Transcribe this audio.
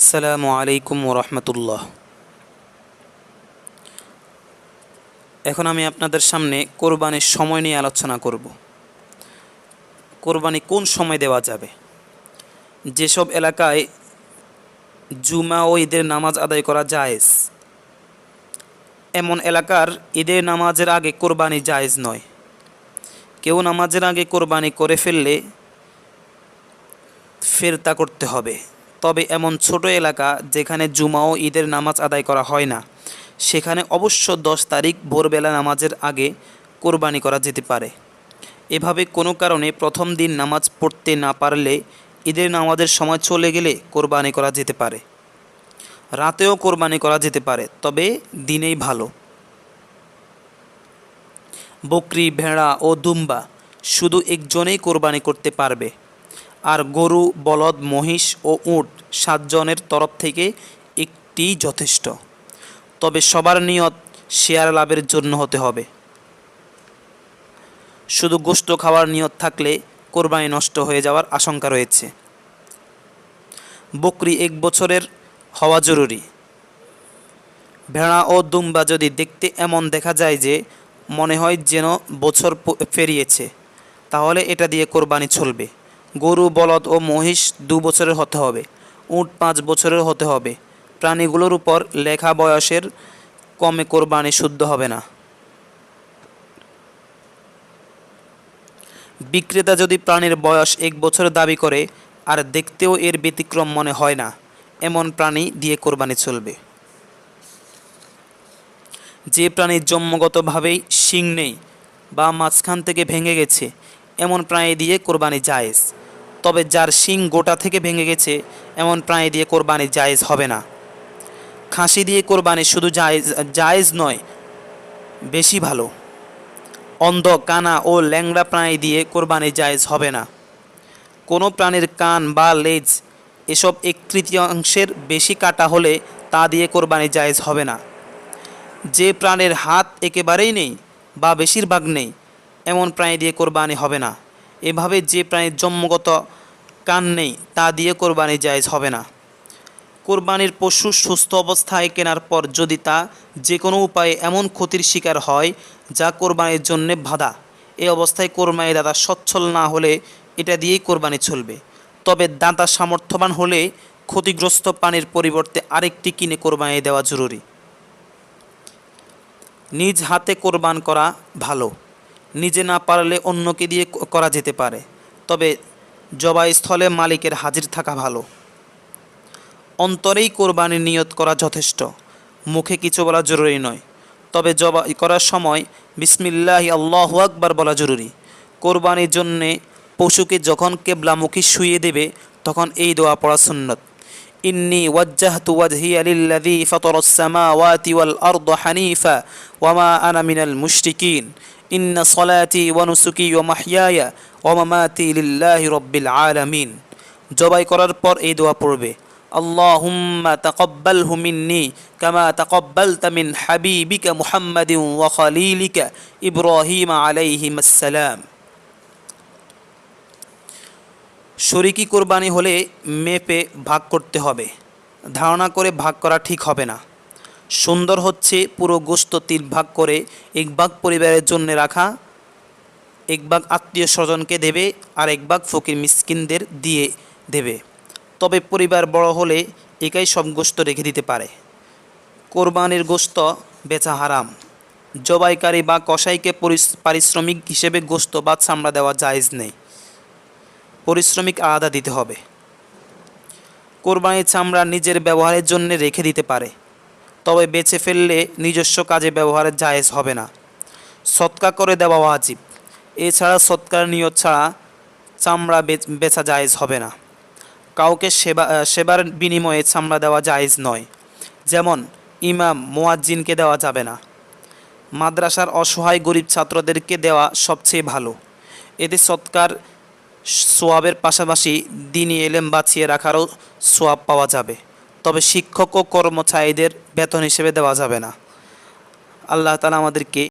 আসসালামু আলাইকুম ওরহমতুল্লাহ। এখন আমি আপনাদের সামনে কোরবানির সময় নিয়ে আলোচনা করব। কোরবানি কোন সময় দেওয়া যাবে? যেসব এলাকায় জুমা ও ঈদের নামাজ আদায় করা জায়েজ, এমন এলাকার ঈদের নামাজের আগে কোরবানি জায়েজ নয়। কেউ নামাজের আগে কোরবানি করে ফেললে ফেরতা করতে হবে। তবে এমন ছোট এলাকা যেখানে জুমা ও ঈদের নামাজ আদায় করা হয় না। সেখানে অবশ্য দশ তারিখ ভোরবেলা নামাজের আগে কোরবানি করা যেতে পারে। এভাবে কোনো কারণে প্রথম দিন নামাজ পড়তে না পারলে ঈদের নামাজের সময় চলে গেলে কোরবানি করা যেতে পারে। রাতেও কোরবানি করা যেতে পারে, তবে দিনেই ভালো। বকরি, ভেড়া ও দুম্বা শুধু একজনেই কোরবানি করতে পারবে। আর গরু, বলদ, মহিষ ও উট সাতজনের তরফ থেকে একটি যথেষ্ট। তবে সবার নিয়ত শেয়ার লাভের জন্য হতে হবে। শুধু গোস্ত খাওয়ার নিয়ত থাকলে কোরবানি নষ্ট হয়ে যাওয়ার আশঙ্কা রয়েছে। বকরি এক বছরের হওয়া জরুরি। ভেড়া ও দুম্বা যদি দেখতে এমন দেখা যায় যে মনে হয় যেন বছর পেরিয়েছে, তাহলে এটা দিয়ে কোরবানি চলবে। গরু, বলদ ও মহিষ দু বছরের হতে হবে। উট পাঁচ বছরের হতে হবে। প্রাণীগুলোর উপর লেখা বয়সের কমে কোরবানি শুদ্ধ হবে না। বিক্রেতা যদি প্রাণীর বয়স এক বছর দাবি করে, আর দেখতেও এর ব্যতিক্রম মনে হয় না, এমন প্রাণী দিয়ে কোরবানি চলবে। যে প্রাণীর জন্মগতভাবেই শিং নেই বা মাঝখান থেকে ভেঙে গেছে, এমন প্রাণী দিয়ে কোরবানি জায়েজ। তবে যার শিং গোটা থেকে ভেঙে গেছে, এমন প্রাণী দিয়ে কোরবানি জায়েজ হবে না। খাসি দিয়ে কোরবানি শুধু জায়েজ জায়েজ নয়, বেশি ভালো। অন্ধ, কানা ও ল্যাংড়া প্রাণী দিয়ে কোরবানি জায়েজ হবে না। কোনো প্রাণীর কান বা লেজ এসব এক তৃতীয়াংশের বেশি কাটা হলে তা দিয়ে কোরবানি জায়েজ হবে না। যে প্রাণীর হাত একেবারেই নেই বা বেশিরভাগ নেই, এমন প্রাণী দিয়ে কোরবানি হবে না। এভাবে যে প্রাণীর জন্মগত কান নেই, তা দিয়ে কোরবানি জায়জ হবে না। কোরবানির পশু সুস্থ অবস্থায় কেনার পর যদি তা যে কোনো উপায়ে এমন ক্ষতির শিকার হয়, যা কোরবানির জন্যে বাধা এই অবস্থায় কোরবানি দাতা সচ্ছল না হলে এটা দিয়েই কোরবানি চলবে। তবে দাতা সামর্থ্যবান হলে ক্ষতিগ্রস্ত পানির পরিবর্তে আরেকটি কিনে কোরবানি দেওয়া জরুরি। নিজ হাতে কোরবান করা ভালো। নিজে না পারলে অন্যকে দিয়ে করা যেতে পারে। তবে জবাইস্থলে মালিকের হাজির থাকা ভালো। অন্তরেই কোরবানির নিয়ত করা যথেষ্ট। মুখে কিছু বলা জরুরি নয়। তবে জবাই করার সময় বিসমিল্লাহি আল্লাহ আকবার বলা জরুরি। কোরবানির জন্যে পশুকে যখন কেবলামুখী শুয়ে দেবে, তখন এই দোয়া পড়া সুন্নত। ইন্নি ওয়াজ্জাহতু ওয়াজহিয়া লিল্লাযী ফাতারাস সামাওয়াতি ওয়াল আরদা হানিফা ওয়ামা আনা মিনাল মুশরিকিন ইন্না সলাতি ওয়া নুসুকি ওয়া মাহইয়ায়া ওয়া মামাতি লিল্লাহি রাব্বিল আলামিন জবাই করার পর এই দোয়া পড়বে اللهم تقبله مني كما تقبلت من حبيبك محمد وخليلك إبراهيم عليهما السلام শরিকি কোরবানি হলে মেপে ভাগ করতে হবে। ধারণা করে ভাগ করা ঠিক হবে না। সুন্দর হচ্ছে পুরো গোস্ত তিন ভাগ করে এক ভাগ পরিবারের জন্য রাখা, এক ভাগ আত্মীয় স্বজনকে দেবে আর এক ভাগ ফকির মিসকিনদের দিয়ে দেবে। তবে পরিবার বড় হলে একাই সব গোস্ত রেখে দিতে পারে। কোরবানির গোস্ত বেচা হারাম। জবাইকারী বা কসাইকে পারিশ্রমিক হিসেবে গোস্ত বা চামড়া দেওয়া জায়েজ নেই। পরিশ্রমিক আলাদা দিতে হবে। কোরবানির চামড়া নিজের ব্যবহারের জন্য রেখে দিতে পারে, তবে বেছে ফেললে নিজস্ব কাজে ব্যবহারের জায়েজ হবে না। সৎকা করে দেওয়া ওয়াজিব। এছাড়া সৎকার নিয়ত ছাড়া চামড়া বেচা জায়েজ হবে না। কাউকে সেবা সেবার বিনিময়ে চামড়া দেওয়া জায়েজ নয়। যেমন, ইমাম, মোয়াজ্জিনকে দেওয়া যাবে না। মাদ্রাসার অসহায় গরিব ছাত্রদেরকে দেওয়া সবচেয়ে ভালো। এতে সৎকার সোয়াবের পাশাপাশি দিনই এলেম বাঁচিয়ে রাখারও সোয়াব পাওয়া যাবে। তবে শিক্ষক ও কর্মচারীদের বেতন হিসেবে দেওয়া যাবে না। আল্লাহ তালা আমাদেরকে